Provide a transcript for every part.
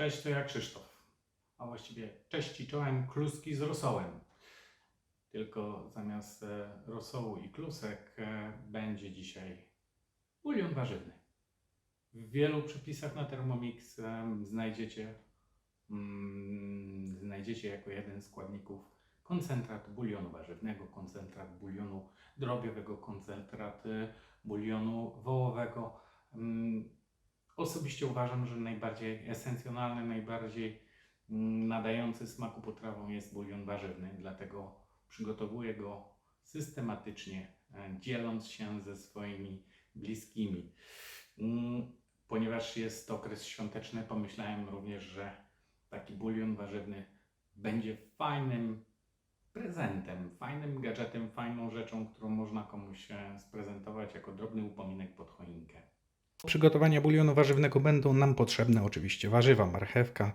Cześć, to ja Krzysztof. A właściwie cześć i czołem kluski z rosołem. Tylko zamiast e, rosołu i klusek e, będzie dzisiaj bulion warzywny. W wielu przepisach na Thermomix znajdziecie, mm, znajdziecie jako jeden z składników koncentrat bulionu warzywnego, koncentrat bulionu drobiowego, koncentrat e, bulionu wołowego. Mm, Osobiście uważam, że najbardziej esencjonalny, najbardziej mm, nadający smaku potrawą jest bulion warzywny, dlatego przygotowuję go systematycznie, e, dzieląc się ze swoimi bliskimi. Mm, Ponieważ jest okres świąteczny, pomyślałem również, że taki bulion warzywny będzie fajnym prezentem, fajnym gadżetem, fajną rzeczą, którą można komuś e, sprezentować jako drobny upominek pod choinkę. Przygotowania bulionu warzywnego będą nam potrzebne oczywiście warzywa, marchewka.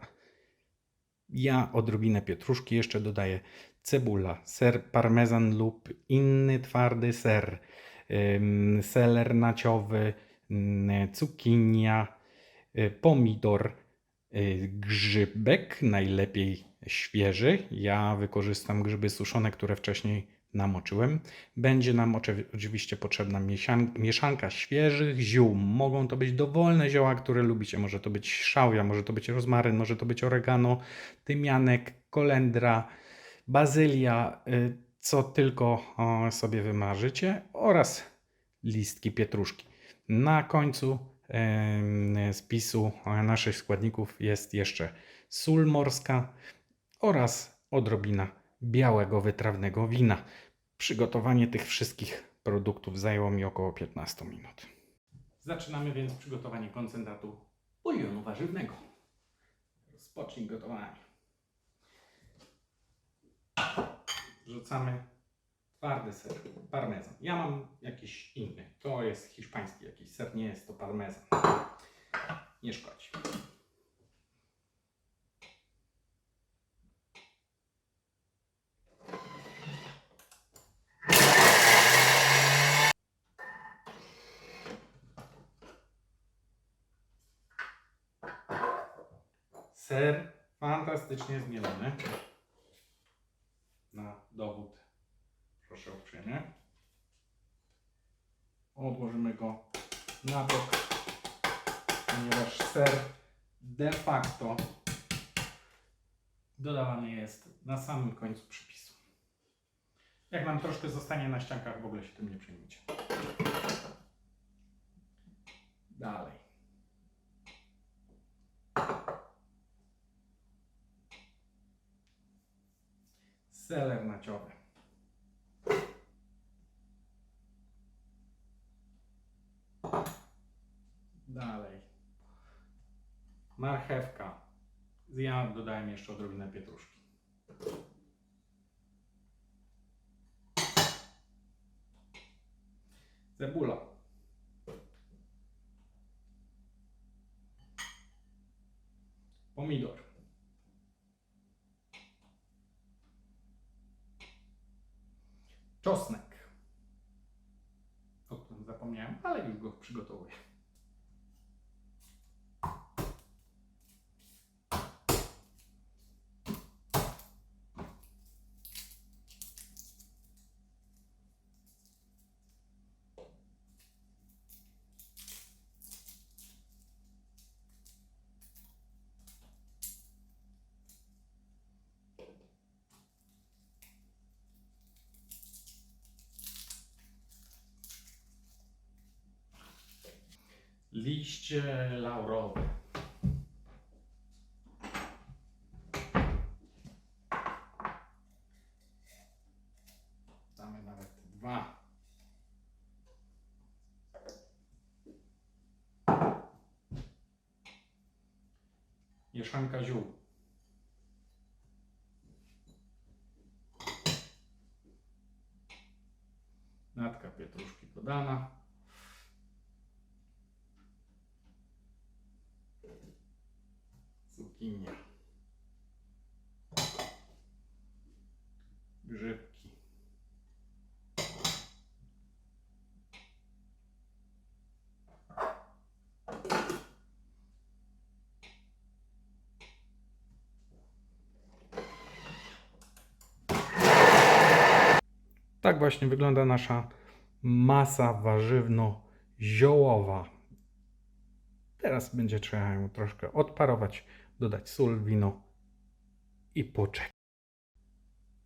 Ja odrobinę pietruszki jeszcze dodaję, cebula, ser parmezan lub inny twardy ser, seler naciowy, cukinia, y, pomidor, y, grzybek, najlepiej świeży. Ja wykorzystam grzyby suszone, które wcześniej namoczyłem. Będzie nam oczy- oczywiście potrzebna mieszanka świeżych ziół. Mogą to być dowolne zioła, które lubicie. Może to być szałwia, może to być rozmaryn, może to być oregano, tymianek, kolendra, bazylia, y, co tylko sobie wymarzycie oraz listki pietruszki. Na końcu spisu naszych składników jest jeszcze sól morska oraz odrobina białego wytrawnego wina. Przygotowanie tych wszystkich produktów zajęło mi około 15 minut. Zaczynamy więc przygotowanie koncentratu bulionu warzywnego. Rozpocznij gotowanie. Wrzucamy twardy ser, parmezan. Ja mam jakiś inny. To jest hiszpański jakiś ser, nie jest to parmezan. Nie szkodzi. Ser fantastycznie zmielony. Na dowód proszę uprzejmie. Odłożymy go na bok, ponieważ ser de facto dodawany jest na samym końcu przepisu. Jak nam troszkę zostanie na ściankach, w ogóle się tym nie przejmujcie. Dalej. Seler naciowy. Dalej. Marchewka. Ja dodałem jeszcze odrobinę pietruszki. Cebula. Pomidor. Czosnek. O którym zapomniałem, ale już go przygotowuję. Liście laurowe. Damy nawet dwa. Mieszanka ziół. Natka pietruszki dodana. jaskinie. Grzybki. Tak właśnie wygląda nasza masa warzywno-ziołowa. Teraz będzie trzeba ją troszkę odparować, dodać sól, wino i poczekać.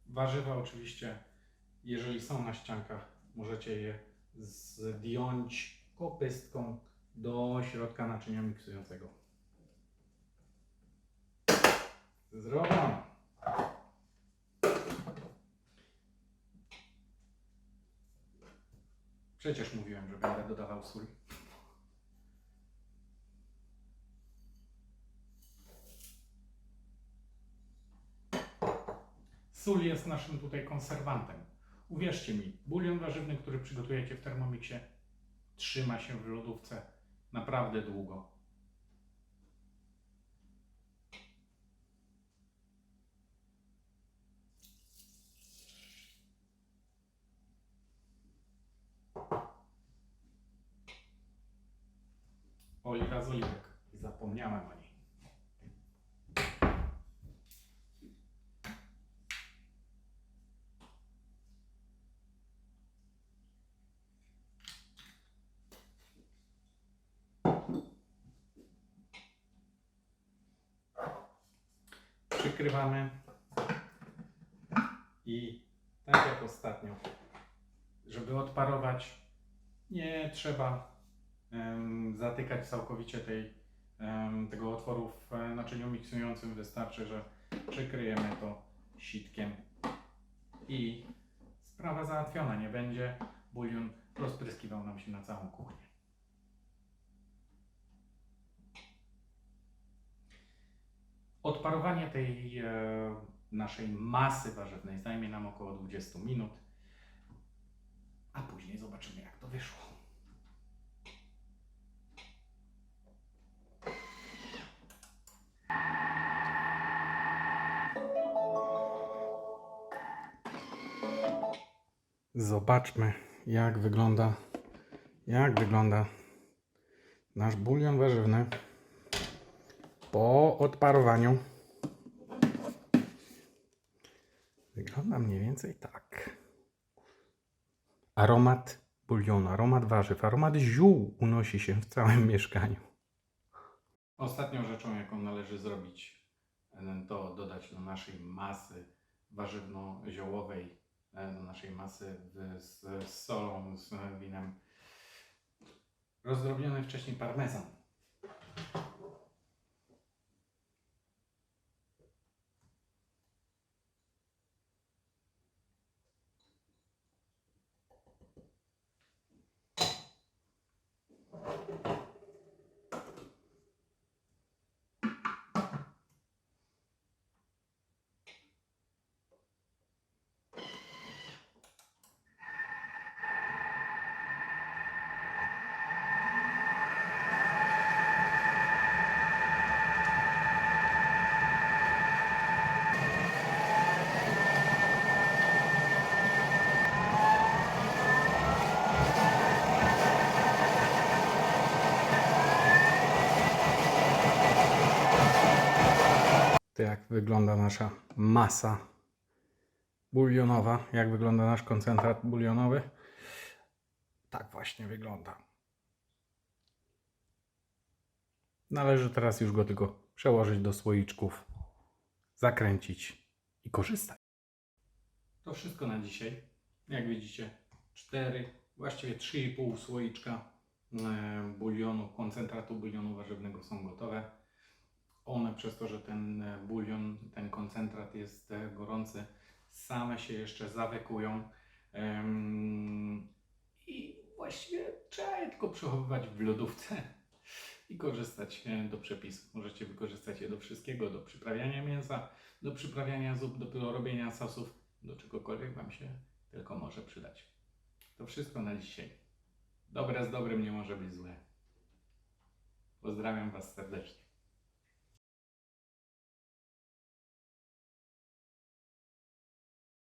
Warzywa oczywiście, jeżeli są na ściankach, możecie je zdjąć kopystką do środka naczynia miksującego. Zrobione. Przecież mówiłem, że będę dodawał sól. Sól jest naszym tutaj konserwantem. Uwierzcie mi, bulion warzywny, który przygotujecie w Thermomixie, trzyma się w lodówce naprawdę długo. Oliwa z oliwek. Zapomniałem o Przykrywamy i tak jak ostatnio, żeby odparować, nie trzeba em, zatykać całkowicie tej, em, tego otworu w e, naczyniu miksującym. Wystarczy, że przykryjemy to sitkiem i sprawa załatwiona. Nie będzie bulion rozpryskiwał nam się na całą kuchnię. Odparowanie tej e, naszej masy warzywnej. Zajmie nam około 20 minut, a później zobaczymy jak to wyszło. Zobaczmy, jak wygląda, jak wygląda nasz bulion warzywny po odparowaniu. Wygląda mniej więcej tak. Aromat bulionu, aromat warzyw, aromat ziół unosi się w całym mieszkaniu. Ostatnią rzeczą, jaką należy zrobić, e, to dodać do naszej masy warzywno-ziołowej, e, do naszej masy z, z solą, z winem, rozdrobniony wcześniej parmezan. Wygląda nasza masa bulionowa, jak wygląda nasz koncentrat bulionowy. Tak właśnie wygląda. Należy teraz już go tylko przełożyć do słoiczków, zakręcić i korzystać. To wszystko na dzisiaj. Jak widzicie, 4, właściwie 3,5 słoiczka e, bulionu, koncentratu bulionu warzywnego są gotowe. One przez to, że ten e, bulion, ten koncentrat jest e, gorący, same się jeszcze zawekują. I właściwie trzeba je tylko przechowywać w lodówce i korzystać e, do przepisu. Możecie wykorzystać je do wszystkiego, do przyprawiania mięsa, do przyprawiania zup, do robienia sosów, do czegokolwiek Wam się tylko może przydać. To wszystko na dzisiaj. Dobre z dobrym nie może być złe. Pozdrawiam Was serdecznie.